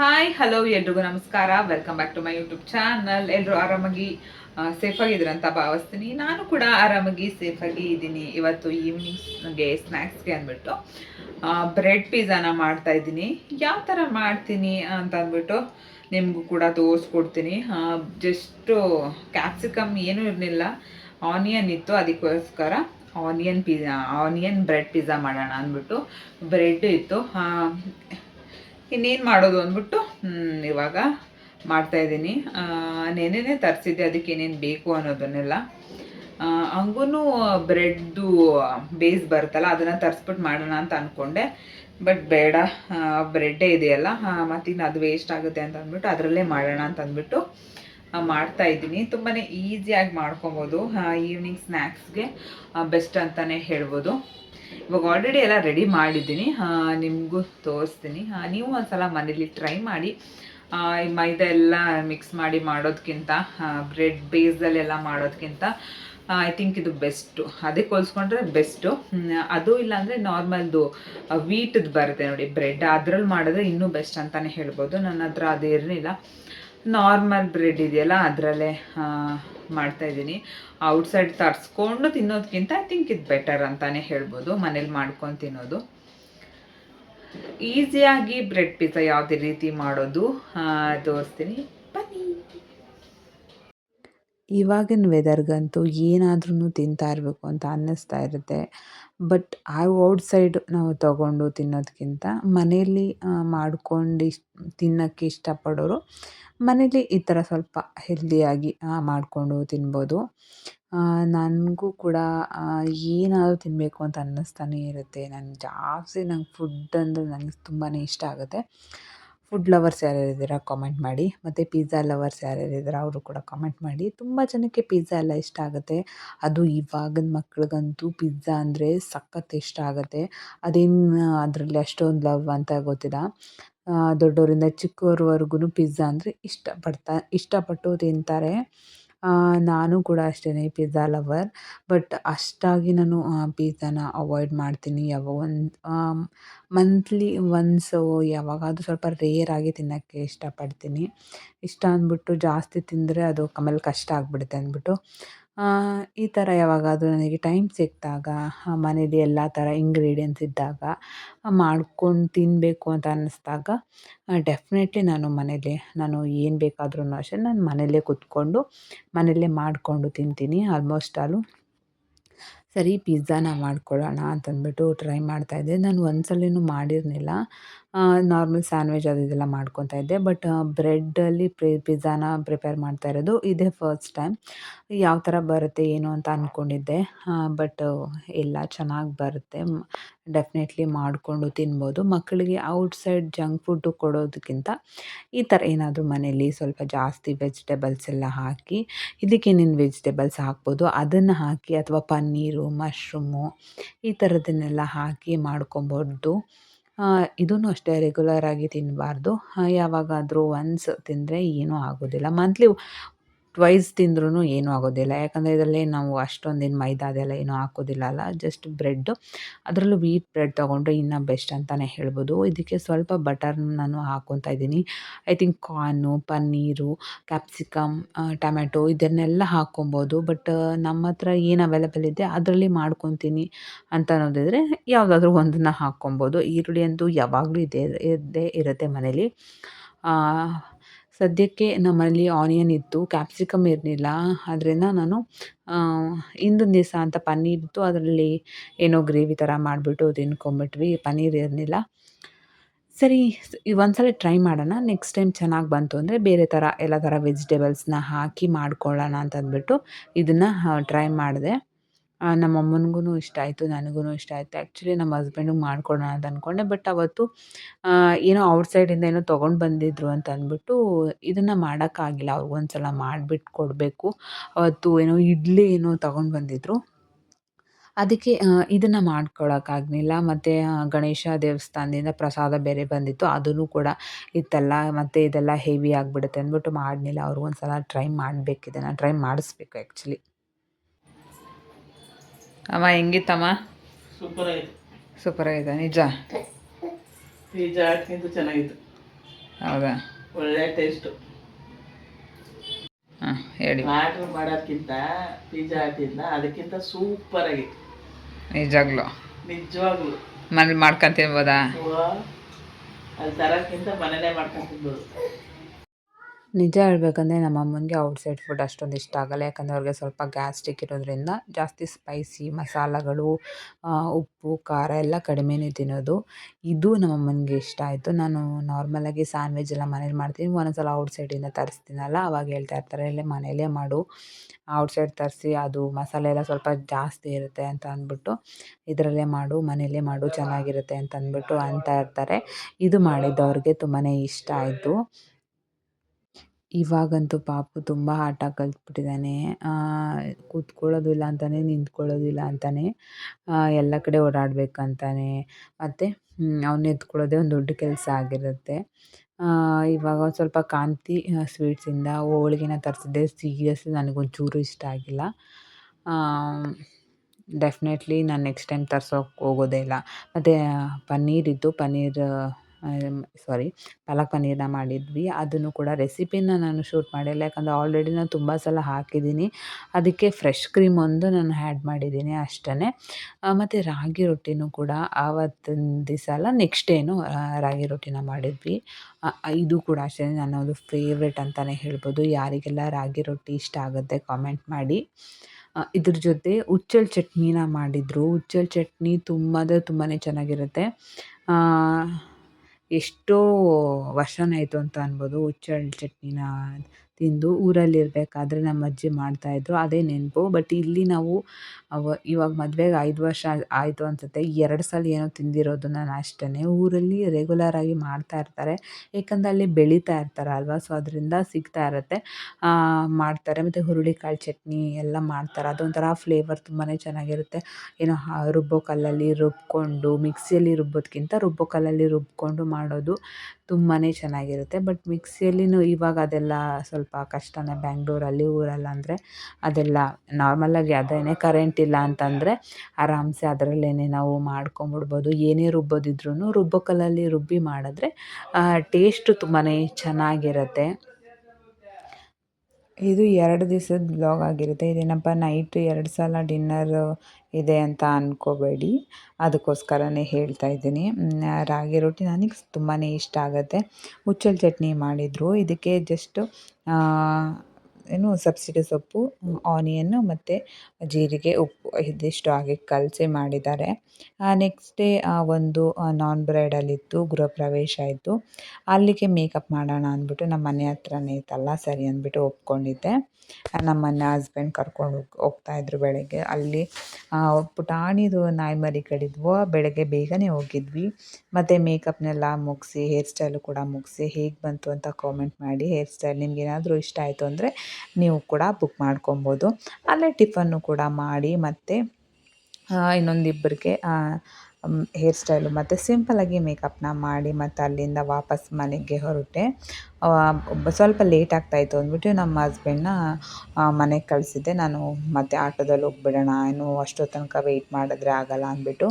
Hi hello ಎಲ್ರಿಗೂ ನಮಸ್ಕಾರ. Welcome back to my YouTube channel ಎಲ್ಲರೂ ಆರಾಮಾಗಿ ಸೇಫಾಗಿದ್ದೀರಂತ ಭಾವಿಸ್ತೀನಿ. ನಾನು ಕೂಡ ಆರಾಮಾಗಿ ಸೇಫಾಗಿ ಇದ್ದೀನಿ. ಇವತ್ತು ಈವ್ನಿಂಗ್ ನನಗೆ ಸ್ನ್ಯಾಕ್ಸ್ಗೆ ಅಂದ್ಬಿಟ್ಟು ಬ್ರೆಡ್ ಪಿಜ್ಜಾನ ಮಾಡ್ತಾ ಇದ್ದೀನಿ. ಯಾವ ಥರ ಮಾಡ್ತೀನಿ ಅಂತ ಅಂದ್ಬಿಟ್ಟು ನಿಮಗೂ ಕೂಡ ತೋರಿಸ್ಕೊಡ್ತೀನಿ. ಜಸ್ಟು ಕ್ಯಾಪ್ಸಿಕಮ್ ಏನೂ ಇರಲಿಲ್ಲ. ಆನಿಯನ್ ಇತ್ತು, ಅದಕ್ಕೋಸ್ಕರ onion pizza onion bread pizza ಮಾಡೋಣ ಅಂದ್ಬಿಟ್ಟು ಬ್ರೆಡ್ ಇತ್ತು. ಇನ್ನೇನು ಮಾಡೋದು ಅಂದ್ಬಿಟ್ಟು ಇವಾಗ ಮಾಡ್ತಾಯಿದ್ದೀನಿ ನೆನೆನೇ ತರಿಸಿದ್ದೆ, ಅದಕ್ಕೆ ಏನೇನು ಬೇಕು ಅನ್ನೋದನ್ನೆಲ್ಲ. ಹಂಗೂ ಬ್ರೆಡ್ದು ಬೇಸ್ ಬರುತ್ತಲ್ಲ, ಅದನ್ನು ತರಿಸ್ಬಿಟ್ಟು ಮಾಡೋಣ ಅಂತ ಅಂದ್ಕೊಂಡೆ ಬಟ್ ಬೇಡ ಬ್ರೆಡ್ಡೇ ಇದೆಯಲ್ಲ ಮತ್ತಿನ್ನು ಅದು ವೇಸ್ಟ್ ಆಗುತ್ತೆ ಅಂತ ಅಂದ್ಬಿಟ್ಟು ಅದರಲ್ಲೇ ಮಾಡೋಣ ಅಂತ ಅಂದ್ಬಿಟ್ಟು ಮಾಡ್ತಾ ಇದ್ದೀನಿ. ತುಂಬಾ ಈಸಿಯಾಗಿ ಮಾಡ್ಕೊಬೋದು ಈವ್ನಿಂಗ್ ಸ್ನ್ಯಾಕ್ಸ್ಗೆ ಬೆಸ್ಟ್ ಅಂತಲೇ ಹೇಳ್ಬೋದು. ಇವಾಗ ಆಲ್ರೆಡಿ ಎಲ್ಲ ರೆಡಿ ಮಾಡಿದ್ದೀನಿ. ನಿಮಗೂ ತೋರಿಸ್ತೀನಿ. ನೀವು ಒಂದ್ಸಲ ಮನೇಲಿ ಟ್ರೈ ಮಾಡಿ. ಮೈದಾ ಎಲ್ಲ ಮಿಕ್ಸ್ ಮಾಡಿ ಮಾಡೋದಕ್ಕಿಂತ ಬ್ರೆಡ್ ಬೇಸಲ್ಲೆಲ್ಲ ಮಾಡೋದಕ್ಕಿಂತ ಐ ಥಿಂಕ್ ಇದು ಬೆಸ್ಟು ಅದಕ್ಕೆ ಹೋಲಿಸ್ಕೊಂಡ್ರೆ ಬೆಸ್ಟು ಅದು ಇಲ್ಲಾಂದರೆ ನಾರ್ಮಲ್ದು ವೀಟದ್ದು ಬರುತ್ತೆ ನೋಡಿ ಬ್ರೆಡ್ ಅದ್ರಲ್ಲಿ ಮಾಡಿದ್ರೆ ಇನ್ನೂ ಬೆಸ್ಟ್ ಅಂತಲೇ ಹೇಳ್ಬೋದು. ನನ್ನ ಹತ್ರ ಅದು ಇರಲಿಲ್ಲ. ನಾರ್ಮಲ್ ಬ್ರೆಡ್ ಇದೆಯಲ್ಲ, ಅದರಲ್ಲೇ ಮಾಡ್ತಾಯಿದ್ದೀನಿ ಔಟ್ಸೈಡ್ ತರಿಸ್ಕೊಂಡು ತಿನ್ನೋದಕ್ಕಿಂತ ಐ ಥಿಂಕ್ ಇದು ಬೆಟರ್ ಅಂತಲೇ ಹೇಳ್ಬೋದು. ಮನೇಲಿ ಮಾಡ್ಕೊಂಡು ತಿನ್ನೋದು. ಈಸಿಯಾಗಿ ಬ್ರೆಡ್ ಪಿಜ್ಜಾ ಯಾವುದೇ ರೀತಿ ಮಾಡೋದು. ತೋರಿಸ್ತೀನಿ. ಬನ್ನಿ. ಇವಾಗಿನ ವೆದರ್ಗಂತೂ ಏನಾದ್ರೂ ತಿಂತಾ ಇರಬೇಕು ಅಂತ ಅನ್ನಿಸ್ತಾ ಇರುತ್ತೆ. ಬಟ್ ಆ ಔಟ್ಸೈಡ್ ನಾವು ತಗೊಂಡು ತಿನ್ನೋದಕ್ಕಿಂತ ಮನೆಯಲ್ಲಿ ಮಾಡ್ಕೊಂಡು ಇಷ್ಟ ತಿನ್ನೋಕ್ಕೆ ಇಷ್ಟಪಡೋರು ಮನೇಲಿ ಈ ಥರ ಸ್ವಲ್ಪ ಹೆಲ್ದಿಯಾಗಿ ಮಾಡಿಕೊಂಡು ತಿನ್ಬೋದು. ನನಗೂ ಕೂಡ ಏನಾದರೂ ತಿನ್ನಬೇಕು ಅಂತ ಅನ್ನಿಸ್ತಾನೆ ಇರುತ್ತೆ. ನಾನು ಜಾಸ್ತಿ ನಂಗೆ ಫುಡ್ ಅಂದರೆ ನನಗೆ ತುಂಬಾ ಇಷ್ಟ ಆಗುತ್ತೆ. ಫುಡ್ ಲವರ್ಸ್ ಯಾರ್ಯಾರು ಇದ್ದೀರಾ ಕಾಮೆಂಟ್ ಮಾಡಿ. ಮತ್ತು ಪಿಜ್ಜಾ ಲವರ್ಸ್ ಯಾರ್ಯಾರು ಇದ್ದೀರಾ ಅವರು ಕೂಡ ಕಾಮೆಂಟ್ ಮಾಡಿ. ತುಂಬ ಜನಕ್ಕೆ ಪಿಜ್ಜಾ ಎಲ್ಲ ಇಷ್ಟ ಆಗುತ್ತೆ. ಅದು ಇವಾಗಿನ ಮಕ್ಳಿಗಂತೂ ಪಿಜ್ಜಾ ಅಂದರೆ ಸಖತ್ ಇಷ್ಟ ಆಗುತ್ತೆ. ಅದೇನು, ಅದರಲ್ಲಿ ಅಷ್ಟೊಂದು ಲವ್ ಅಂತ ಗೊತ್ತಿಲ್ಲ. ದೊಡ್ಡವರಿಂದ ಚಿಕ್ಕವ್ರವರೆಗೂ ಪಿಜ್ಜಾ ಅಂದರೆ ಇಷ್ಟಪಡ್ತಾ ಇಷ್ಟಪಟ್ಟು ತಿಂತಾರೆ. ನಾನು ಕೂಡ ಅಷ್ಟೇ ಪಿಜ್ಜಾ ಲವರ್. ಬಟ್ ಅಷ್ಟಾಗಿ ನಾನು ಪಿಜ್ಜಾನ ಅವಾಯ್ಡ್ ಮಾಡ್ತೀನಿ. ಯಾವಾಗ ಒಂದು ಮಂತ್ಲಿ ಒನ್ಸು ಯಾವಾಗಾದರೂ ಸ್ವಲ್ಪ ರೇರಾಗಿ ತಿನ್ನೋಕ್ಕೆ ಇಷ್ಟಪಡ್ತೀನಿ. ಇಷ್ಟ ಅಂದ್ಬಿಟ್ಟು ಜಾಸ್ತಿ ತಿಂದರೆ ಅದು ಆಮೇಲೆ ಕಷ್ಟ ಆಗಿಬಿಡುತ್ತೆ ಅಂದ್ಬಿಟ್ಟು. ಈ ಥರ ಯಾವಾಗಾದರೂ ನನಗೆ ಟೈಮ್ ಸಿಕ್ಕಿದಾಗ ಮನೇಲಿ ಎಲ್ಲ ಥರ ಇಂಗ್ರೀಡಿಯೆಂಟ್ಸ್ ಇದ್ದಾಗ ಮಾಡ್ಕೊಂಡು ತಿನ್ನಬೇಕು ಅಂತ ಅನ್ನಿಸ್ದಾಗ ಡೆಫಿನೆಟ್ಲಿ ನಾನು ಮನೇಲಿ, ನಾನು ಏನು ಬೇಕಾದ್ರೂ ಅಷ್ಟೇ ನಾನು ಮನೇಲೇ ಕೂತ್ಕೊಂಡು, ಮನೇಲೇ ಮಾಡಿಕೊಂಡು ತಿಂತೀನಿ. ಆಲ್ಮೋಸ್ಟ್ ಆಲು ಸರಿ ಪಿಜ್ಜಾನ ಮಾಡ್ಕೊಳ್ಳೋಣ ಅಂತಂದ್ಬಿಟ್ಟು ಟ್ರೈ ಮಾಡ್ತಾಯಿದ್ದೆ ನಾನು ಒಂದು ಮಾಡಿರಲಿಲ್ಲ. ನಾರ್ಮಲ್ ಸ್ಯಾಂಡ್ವಿಚ್ ಅದು ಇದೆಲ್ಲ ಮಾಡ್ಕೊತಾ ಇದ್ದೆ. ಬಟ್ ಬ್ರೆಡ್ಡಲ್ಲಿ ಪ್ರಿ ಪಿಜ್ಜಾನ ಪ್ರಿಪೇರ್ ಮಾಡ್ತಾ ಇರೋದು ಇದೇ ಫಸ್ಟ್ ಟೈಮ್ ಯಾವ ಥರ ಬರುತ್ತೆ, ಏನು ಅಂತ ಅಂದ್ಕೊಂಡಿದ್ದೆ ಬಟ್ ಎಲ್ಲ ಚೆನ್ನಾಗಿ ಬರುತ್ತೆ. ಡೆಫಿನೆಟ್ಲಿ ಮಾಡಿಕೊಂಡು ತಿನ್ಬೋದು. ಮಕ್ಕಳಿಗೆ ಔಟ್ಸೈಡ್ ಜಂಕ್ ಫುಡ್ಡು ಕೊಡೋದಕ್ಕಿಂತ ಈ ಥರ ಏನಾದರೂ ಮನೇಲಿ ಸ್ವಲ್ಪ ಜಾಸ್ತಿ ವೆಜಿಟೇಬಲ್ಸ್ ಎಲ್ಲ ಹಾಕಿ ಇದಕ್ಕೇನೇನು ವೆಜಿಟೇಬಲ್ಸ್ ಹಾಕ್ಬೋದು, ಅದನ್ನು ಹಾಕಿ, ಅಥವಾ ಪನ್ನೀರು ಮಶ್ರೂಮು ಈ ಥರದನ್ನೆಲ್ಲ ಹಾಕಿ ಮಾಡ್ಕೊಬೋದು. ಇದೂ ಅಷ್ಟೇ ರೆಗ್ಯುಲರಾಗಿ ತಿನ್ನಬಾರ್ದು ಯಾವಾಗಾದರೂ ಒನ್ಸ್ ತಿಂದರೆ ಏನೂ ಆಗೋದಿಲ್ಲ. ಮಂತ್ಲಿ ಟ್ವೈಸ್ ತಿಂದ್ರೂ ಏನೂ ಆಗೋದಿಲ್ಲ. ಯಾಕಂದರೆ ಇದರಲ್ಲಿ ನಾವು ಅಷ್ಟೊಂದೇನು ಮೈದಾ ಅದೆಲ್ಲ ಏನೂ ಹಾಕೋದಿಲ್ಲ ಅಲ್ಲ ಜಸ್ಟ್ ಬ್ರೆಡ್ಡು ಅದರಲ್ಲೂ ವೀಟ್ ಬ್ರೆಡ್ ತೊಗೊಂಡ್ರೆ ಇನ್ನೂ ಬೆಸ್ಟ್ ಅಂತಲೇ ಹೇಳ್ಬೋದು. ಇದಕ್ಕೆ ಸ್ವಲ್ಪ ಬಟರ್ನ ನಾನು ಹಾಕ್ಕೊತಾ ಇದ್ದೀನಿ. I think corn paneer capsicum tomato ಇದನ್ನೆಲ್ಲ ಹಾಕ್ಕೊಬೋದು ಬಟ್ ನಮ್ಮ ಹತ್ರ ಏನು ಅವೈಲೇಬಲ್ ಇದೆ ಅದರಲ್ಲಿ ಮಾಡ್ಕೊತೀನಿ ಅಂತ ಅನ್ನೋದಿದ್ರೆ ಯಾವುದಾದ್ರೂ ಒಂದನ್ನು ಹಾಕ್ಕೊಬೋದು ಈರುಳ್ಳಿ ಅಂತೂ ಯಾವಾಗಲೂ ಇದೆ, ಇದ್ದೇ ಇರುತ್ತೆ ಮನೇಲಿ. ಸದ್ಯಕ್ಕೆ ನಮ್ಮಲ್ಲಿ ಆನಿಯನ್ ಇತ್ತು, ಕ್ಯಾಪ್ಸಿಕಮ್ ಇರಲಿಲ್ಲ. ಆದ್ದರಿಂದ ನಾನು ಹಿಂದಿನ ದಿವಸ ಅಂತ ಪನ್ನೀರ್ ಇತ್ತು. ಅದರಲ್ಲಿ ಏನೋ ಗ್ರೇವಿ ಥರ ಮಾಡಿಬಿಟ್ಟು ತಿನ್ಕೊಂಬಿಟ್ವಿ. ಪನ್ನೀರ್ ಇರಲಿಲ್ಲ. ಸರಿ ಒಂದ್ಸಲ ಟ್ರೈ ಮಾಡೋಣ. ನೆಕ್ಸ್ಟ್ ಟೈಮ್ ಚೆನ್ನಾಗಿ ಬಂತು ಅಂದರೆ ಬೇರೆ ಥರ ಎಲ್ಲ ಥರ ವೆಜಿಟೇಬಲ್ಸ್ನ ಹಾಕಿ ಮಾಡ್ಕೊಳ್ಳೋಣ ಅಂತ ಅಂದ್ಬಿಟ್ಟು ಇದನ್ನು ಟ್ರೈ ಮಾಡಿದೆ. ನಮ್ಮ ಅಮ್ಮನಿಗೂ ಇಷ್ಟ ಆಯಿತು ನನಗೂ ಇಷ್ಟ ಆಯಿತು. ಆ್ಯಕ್ಚುಲಿ ನಮ್ಮ ಹಸ್ಬೆಂಡಿಗೆ ಮಾಡ್ಕೊಡೋಣ ಅಂತ ಅಂದ್ಕೊಂಡೆ ಬಟ್ ಅವತ್ತು ಏನೋ ಔಟ್ಸೈಡಿಂದ ಏನೋ ತೊಗೊಂಡು ಬಂದಿದ್ರು ಅಂತ ಅಂದ್ಬಿಟ್ಟು ಇದನ್ನು ಮಾಡೋಕ್ಕಾಗಿಲ್ಲ. ಅವ್ರಿಗೆ ಒಂದು ಸಲ ಮಾಡಿಬಿಟ್ಟು ಕೊಡಬೇಕು. ಅವತ್ತು ಏನೋ ಇಡ್ಲಿ ಏನೋ ತೊಗೊಂಡು ಬಂದಿದ್ರು. ಅದಕ್ಕೆ ಇದನ್ನು ಮಾಡ್ಕೊಳಕ್ಕಾಗಲಿಲ್ಲ. ಮತ್ತು ಗಣೇಶ ದೇವಸ್ಥಾನದಿಂದ ಪ್ರಸಾದ ಬೇರೆ ಬಂದಿತ್ತು. ಅದನ್ನು ಕೂಡ ಇತ್ತಲ್ಲ, ಮತ್ತು ಇದೆಲ್ಲ ಹೆವಿ ಆಗಿಬಿಡುತ್ತೆ ಅಂದ್ಬಿಟ್ಟು ಮಾಡಲಿಲ್ಲ. ಅವ್ರಿಗೊಂದು ಸಲ ಟ್ರೈ ಮಾಡಬೇಕು ಇದನ್ನು ಟ್ರೈ ಮಾಡಿಸ್ಬೇಕು ಆ್ಯಕ್ಚುಲಿ ಅಮ್ಮ ಹೆಂಗಿತ್ತಮ್ಮ? ಸೂಪರ್ ಆಯಿತು ಸೂಪರ್ ಆಗಿದೆ ನಿಜ ಪಿಜ್ಜಾ ಹಟ್ಗಿಂತ ಚೆನ್ನಾಗಿತ್ತು. ಹೌದಾ? ಒಳ್ಳೆ ಟೇಸ್ಟು ಹಾಂ ಹೇಳಿ. ಆರ್ಡ್ರ್ ಮಾಡೋದ್ಕಿಂತ ಪಿಜ್ಜಾ ಹಾಕಿದ್ನ ಅದಕ್ಕಿಂತ ಸೂಪರ್ ಆಗಿತ್ತು ನಿಜಾಗ್ಲು. ನಿಜವಾಗ್ಲು. ಮನೇಲಿ ವಾ, ಅಲ್ಲಿ ತರೋಕ್ಕಿಂತ ಮನೇಲೆ ಮಾಡ್ಕೊಂಡು ತಿನ್ಬೋದು. ನಿಜ ಹೇಳಬೇಕಂದ್ರೆ ನಮ್ಮ ಅಮ್ಮನಿಗೆ ಔಟ್ಸೈಡ್ ಫುಡ್ ಅಷ್ಟೊಂದು ಇಷ್ಟ ಆಗಲ್ಲ. ಯಾಕಂದರೆ ಅವ್ರಿಗೆ ಸ್ವಲ್ಪ ಗ್ಯಾಸ್ಟ್ರಿಕ್ ಇರೋದ್ರಿಂದ ಜಾಸ್ತಿ ಸ್ಪೈಸಿ ಮಸಾಲಗಳು ಉಪ್ಪು, ಖಾರ ಎಲ್ಲ ಕಡಿಮೆನೇ ತಿನ್ನೋದು. ಇದು ನಮ್ಮ ಅಮ್ಮನಿಗೆ ಇಷ್ಟ ಆಯಿತು. ನಾನು ನಾರ್ಮಲಾಗಿ ಸ್ಯಾಂಡ್ವಿಚ್ ಎಲ್ಲ ಮನೇಲಿ ಮಾಡ್ತೀನಿ. ಒಂದೊಂದ್ಸಲ ಔಟ್ಸೈಡಿಂದ ತರಿಸ್ತೀನಲ್ಲ, ಅವಾಗ ಹೇಳ್ತಾ ಇರ್ತಾರೆ, ಇಲ್ಲೇ ಮನೇಲೇ ಮಾಡು. ಔಟ್ಸೈಡ್ ತರಿಸಿ ಅದು ಮಸಾಲೆ ಎಲ್ಲ ಸ್ವಲ್ಪ ಜಾಸ್ತಿ ಇರುತ್ತೆ ಅಂತ ಅಂದ್ಬಿಟ್ಟು, ಇದರಲ್ಲೇ ಮಾಡು ಮನೆಯಲ್ಲೇ ಮಾಡು, ಚೆನ್ನಾಗಿರುತ್ತೆ ಅಂತ ಅಂದ್ಬಿಟ್ಟು ಅಂತ ಇರ್ತಾರೆ. ಇದು ಮಾಡಿದ್ದು ಅವ್ರಿಗೆ ತುಂಬಾ ಇಷ್ಟ ಆಯಿತು. ಇವಾಗಂತೂ ಪಾಪು ತುಂಬ ಆಟ ಕಲ್ತ್ಬಿಟ್ಟಿದ್ದಾನೆ. ಕೂತ್ಕೊಳ್ಳೋದು ಇಲ್ಲ ಅಂತಾನೆ, ನಿಂತ್ಕೊಳ್ಳೋದಿಲ್ಲ ಅಂತಾನೆ ಎಲ್ಲ ಕಡೆ ಓಡಾಡಬೇಕಂತಾನೆ. ಮತ್ತು ಅವ್ನ ಎತ್ಕೊಳ್ಳೋದೇ ಒಂದು ದೊಡ್ಡ ಕೆಲಸ ಆಗಿರುತ್ತೆ. ಇವಾಗ ಒಂದು ಸ್ವಲ್ಪ ಕಾಂತಿ ಸ್ವೀಟ್ಸಿಂದ ಹೋಳಿಗೆನ ತರಿಸಿದ್ದೆ. ಸೀರಿಯಸ್ಲಿ ನನಗೊಂಚೂರು ಇಷ್ಟ ಆಗಿಲ್ಲ. ಡೆಫಿನೆಟ್ಲಿ ನಾನು ನೆಕ್ಸ್ಟ್ ಟೈಮ್ ತರ್ಸೋಕೆ ಹೋಗೋದೇ ಇಲ್ಲ. ಮತ್ತು ಪನ್ನೀರ್ ಇತ್ತು ಪನ್ನೀರ್ ಸಾರಿ ಪಾಲಕ್ ಪನ್ನೀರನ್ನ ಮಾಡಿದ್ವಿ. ಅದನ್ನು ಕೂಡ ರೆಸಿಪಿನ ನಾನು ಶೂಟ್ ಮಾಡಿಲ್ಲ. ಯಾಕಂದರೆ ಆಲ್ರೆಡಿ ನಾನು ತುಂಬ ಸಲ ಹಾಕಿದ್ದೀನಿ. ಅದಕ್ಕೆ ಫ್ರೆಶ್ ಕ್ರೀಮ್ ಒಂದು ನಾನು ಆ್ಯಡ್ ಮಾಡಿದ್ದೀನಿ ಅಷ್ಟೇ ಮತ್ತು ರಾಗಿ ರೊಟ್ಟಿನೂ ಕೂಡ ಆವತ್ತಿನ ದಿವಸ ಅಲ್ಲ ನೆಕ್ಸ್ಟ್ ಡೇನು ರಾಗಿ ರೊಟ್ಟಿನ ಮಾಡಿದ್ವಿ. ಇದು ಕೂಡ ಅಷ್ಟೇ ನನ್ನೊಂದು ಫೇವ್ರೆಟ್ ಅಂತಲೇ ಹೇಳ್ಬೋದು. ಯಾರಿಗೆಲ್ಲ ರಾಗಿ ರೊಟ್ಟಿ ಇಷ್ಟ ಆಗುತ್ತೆ ಕಾಮೆಂಟ್ ಮಾಡಿ. ಇದ್ರ ಜೊತೆ ಉಚ್ಚಲ್ ಚಟ್ನಿನ ಮಾಡಿದರು. ಉಚ್ಚಲ್ ಚಟ್ನಿ ತುಂಬ ತುಂಬಾ ಚೆನ್ನಾಗಿರುತ್ತೆ. ಎಷ್ಟೋ ವರ್ಷನಾಯಿತು ಅಂತ ಅನ್ಬೋದು. ಹುಚ್ಚೆಳ್ಳು ಚಟ್ನಿನ ತಿಂದು ಊರಲ್ಲಿರಬೇಕಾದ್ರೆ ನಮ್ಮ ಅಜ್ಜಿ ಮಾಡ್ತಾಯಿದ್ರು ಅದೇ ನೆನಪು. ಬಟ್ ಇಲ್ಲಿ ನಾವು, ಅವ, ಇವಾಗ ಮದುವೆಗೆ ಐದು ವರ್ಷ ಆಯಿತು ಅನ್ಸುತ್ತೆ. ಎರಡು ಸಲ ಏನೋ ತಿಂದಿರೋದು ನಾನು ಅಷ್ಟೇ ಊರಲ್ಲಿ ರೆಗ್ಯುಲರಾಗಿ ಮಾಡ್ತಾಯಿರ್ತಾರೆ ಏಕೆಂದ್ರೆ ಅಲ್ಲಿ ಬೆಳೀತಾ ಅಲ್ವಾ? ಸೊ ಅದರಿಂದ ಸಿಗ್ತಾ ಇರುತ್ತೆ. ಮಾಡ್ತಾರೆ. ಮತ್ತು ಹುರುಳಿಕಾಳು ಚಟ್ನಿ ಎಲ್ಲ ಮಾಡ್ತಾರೆ. ಅದೊಂಥರ ಫ್ಲೇವರ್ ತುಂಬಾ ಚೆನ್ನಾಗಿರುತ್ತೆ. ಏನೋ ರುಬ್ಬೋ ಕಲ್ಲಲ್ಲಿ ರುಬ್ಕೊಂಡು ಮಿಕ್ಸಿಯಲ್ಲಿ ರುಬ್ಬೋದಕ್ಕಿಂತ ರುಬ್ಬೋ ಕಲ್ಲಲ್ಲಿ ರುಬ್ಕೊಂಡು ಮಾಡೋದು ತುಂಬಾ ಚೆನ್ನಾಗಿರುತ್ತೆ. ಬಟ್ ಮಿಕ್ಸಿಯಲ್ಲಿ ಇವಾಗ ಅದೆಲ್ಲ ಸ್ವಲ್ಪ ಕಷ್ಟನೇ ಬ್ಯಾಂಗ್ಳೂರಲ್ಲಿ, ಊರಲ್ಲಂದರೆ ಅದೆಲ್ಲ ನಾರ್ಮಲ್ಲಾಗಿ ಅದೇನೇ ಕರೆಂಟ್ ಇಲ್ಲ ಅಂತಂದರೆ ಆರಾಮ್ಸೆ ಅದರಲ್ಲೇನೆ ನಾವು ಮಾಡ್ಕೊಂಬಿಡ್ಬೋದು. ಏನೇ ರುಬ್ಬೋದಿದ್ರೂ ರುಬ್ಬೋ ಕಲ್ಲಲ್ಲಿ ರುಬ್ಬಿ ಮಾಡಿದ್ರೆ ಟೇಸ್ಟು ತುಂಬಾ ಚೆನ್ನಾಗಿರುತ್ತೆ. ಇದು ಎರಡು ದಿವಸದ ಬ್ಲಾಗ್ ಆಗಿರುತ್ತೆ. ಇದೇನಪ್ಪ ನೈಟ್ ಎರಡು ಸಲ ಡಿನ್ನರ್ ಇದೆ ಅಂತ ಅಂದ್ಕೋಬೇಡಿ ಅದಕ್ಕೋಸ್ಕರನೇ ಹೇಳ್ತಾ ಇದ್ದೀನಿ. ರಾಗಿ ರೊಟ್ಟಿ ನನಗೆ ತುಂಬಾ ಇಷ್ಟ ಆಗುತ್ತೆ. ಹುಚ್ಚಲ್ ಚಟ್ನಿ ಮಾಡಿದರು. ಇದಕ್ಕೆ ಜಸ್ಟು ಏನು ಸಬ್ಸಿಡಿ ಸೊಪ್ಪು ಆನಿಯನ್ನು ಮತ್ತು ಜೀರಿಗೆ, ಉಪ್ಪು ಇದಿಷ್ಟು ಆಗಿ ಕಲಸಿ ಮಾಡಿದ್ದಾರೆ. ನೆಕ್ಸ್ಟ್ ಡೇ ಒಂದು ನಾನ್ ಬ್ರೈಡಲ್ಲಿತ್ತು ಗೃಹ ಪ್ರವೇಶ ಇತ್ತು ಅಲ್ಲಿಗೆ ಮೇಕಪ್ ಮಾಡೋಣ ಅಂದ್ಬಿಟ್ಟು ನಮ್ಮ ಮನೆ ಹತ್ರನೇ ಇತ್ತಲ್ಲ, ಸರಿ ಅಂದ್ಬಿಟ್ಟು ಒಪ್ಕೊಂಡಿದ್ದೆ. ನಮ್ಮ ಹಸ್ಬೆಂಡ್ ಕರ್ಕೊಂಡು ಹೋಗ್ತಾಯಿದ್ರು ಬೆಳಗ್ಗೆ. ಅಲ್ಲಿ ಪುಟಾಣಿದು ನಾಯಿ ಮರಿ ಕಡಿದ್ವು, ಬೆಳಗ್ಗೆ ಬೇಗನೆ ಹೋಗಿದ್ವಿ. ಮತ್ತು ಮೇಕಪ್ನೆಲ್ಲ ಮುಗಿಸಿ ಹೇರ್ ಸ್ಟೈಲು ಕೂಡ ಮುಗಿಸಿ, ಹೇಗೆ ಬಂತು ಅಂತ ಕಾಮೆಂಟ್ ಮಾಡಿ ಹೇರ್ ಸ್ಟೈಲ್ ನಿಮ್ಗೇನಾದರೂ ಇಷ್ಟ ಆಯಿತು ಅಂದರೆ ನೀವು ಕೂಡ ಬುಕ್ ಮಾಡ್ಕೊಬೋದು. ಅಲ್ಲೇ ಟಿಫನ್ನು ಕೂಡ ಮಾಡಿ ಮತ್ತು ಇನ್ನೊಂದಿಬ್ಬರಿಗೆ ಹೇರ್ ಸ್ಟೈಲು ಮತ್ತು ಸಿಂಪಲ್ಲಾಗಿ ಮೇಕಪ್ನ ಮಾಡಿ ಮತ್ತು ಅಲ್ಲಿಂದ ವಾಪಸ್ ಮನೆಗೆ ಹೊರಟೆ. ಸ್ವಲ್ಪ ಲೇಟ್ ಆಗ್ತಾಯಿತ್ತು ಅಂದ್ಬಿಟ್ಟು ನಮ್ಮ ಹಸ್ಬೆಂಡ್ನ ಮನೆಗೆ ಕಳಿಸಿದ್ದೆ. ನಾನು ಮತ್ತೆ ಆಟೋದಲ್ಲಿ ಹೋಗ್ಬಿಡೋಣ ಏನು ಅಷ್ಟೊತ್ತು ತನಕ ವೆಯ್ಟ್ ಮಾಡಿದ್ರೆ ಆಗೋಲ್ಲ ಅಂದ್ಬಿಟ್ಟು.